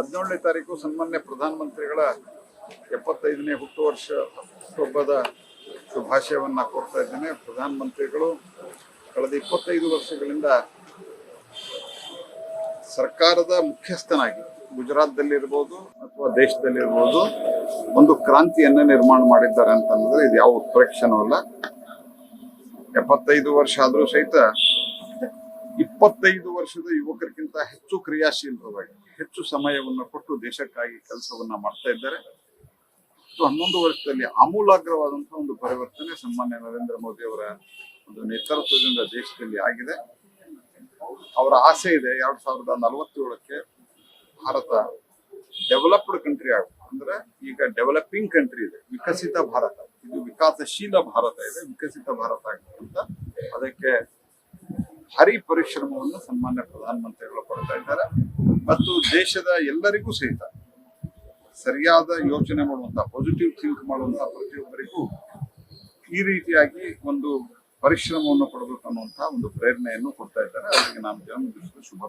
ಹದಿನೇಳನೇ ತಾರೀಕು ಸನ್ಮಾನ್ಯ ಪ್ರಧಾನಮಂತ್ರಿಗಳ ಎಪ್ಪತ್ತೈದನೇ ಹುಟ್ಟು ವರ್ಷ ಹಬ್ಬದ ಶುಭಾಶಯವನ್ನು ಕೊಡ್ತಾ ಇದ್ದೇನೆ. ಪ್ರಧಾನಮಂತ್ರಿಗಳು, ಕಳೆದ ಇಪ್ಪತ್ತೈದು ವರ್ಷಗಳಿಂದ ಸರ್ಕಾರದ ಮುಖ್ಯಸ್ಥನಾಗಿ ಗುಜರಾತ್ದಲ್ಲಿರ್ಬೋದು ಅಥವಾ ದೇಶದಲ್ಲಿರ್ಬೋದು ಒಂದು ಕ್ರಾಂತಿಯನ್ನು ನಿರ್ಮಾಣ ಮಾಡಿದ್ದಾರೆ ಅಂತಂದ್ರೆ ಇದು ಯಾವ ಉತ್ಪ್ರೇಕ್ಷನೂ ಅಲ್ಲ. ಎಪ್ಪತ್ತೈದು ವರ್ಷ ಆದರೂ ಸಹಿತ ಇಪ್ಪತ್ತೈದು ವರ್ಷದ ಯುವಕರಿಗಿಂತ ಹೆಚ್ಚು ಕ್ರಿಯಾಶೀಲರಾಗಿ ಹೆಚ್ಚು ಸಮಯವನ್ನು ಕೊಟ್ಟು ದೇಶಕ್ಕಾಗಿ ಕೆಲಸವನ್ನ ಮಾಡ್ತಾ ಇದ್ದಾರೆ. ಹನ್ನೊಂದು ವರ್ಷದಲ್ಲಿ ಆಮೂಲಾಗ್ರವಾದಂತಹ ಒಂದು ಪರಿವರ್ತನೆ ಸನ್ಮಾನ್ಯ ನರೇಂದ್ರ ಮೋದಿ ಅವರ ಒಂದು ನೇತೃತ್ವದಿಂದ ದೇಶದಲ್ಲಿ ಆಗಿದೆ. ಅವರ ಆಸೆ ಇದೆ, ಎರಡ್ ಸಾವಿರದ ನಲವತ್ತೇಳಕ್ಕೆ ಭಾರತ ಡೆವಲಪ್ಡ್ ಕಂಟ್ರಿ ಆಗುತ್ತೆ ಅಂದ್ರೆ ಈಗ ಡೆವಲಪಿಂಗ್ ಕಂಟ್ರಿ ಇದೆ, ವಿಕಸಿತ ಭಾರತ. ಇದು ವಿಕಾಸಶೀಲ ಭಾರತ ಇದೆ, ವಿಕಸಿತ ಭಾರತ ಅಂತ ಅದಕ್ಕೆ ಹರಿ ಪರಿಶ್ರಮವನ್ನು ಸನ್ಮಾನ್ಯ ಪ್ರಧಾನಮಂತ್ರಿಗಳು ಕೊಡ್ತಾ ಇದ್ದಾರೆ. ಮತ್ತು ದೇಶದ ಎಲ್ಲರಿಗೂ ಸಹಿತ ಸರಿಯಾದ ಯೋಚನೆ ಮಾಡುವಂತ ಪಾಸಿಟಿವ್ ಥಿಂಕ್ ಮಾಡುವಂತ ಪ್ರತಿಯೊಬ್ಬರಿಗೂ ಈ ರೀತಿಯಾಗಿ ಒಂದು ಪರಿಶ್ರಮವನ್ನು ಕೊಡಬೇಕು ಅನ್ನುವಂತಹ ಒಂದು ಪ್ರೇರಣೆಯನ್ನು ಕೊಡ್ತಾ ಇದ್ದಾರೆ. ಅದಕ್ಕೆ ನಾನು ಜನ್ಮದಿವಸದ ಶುಭ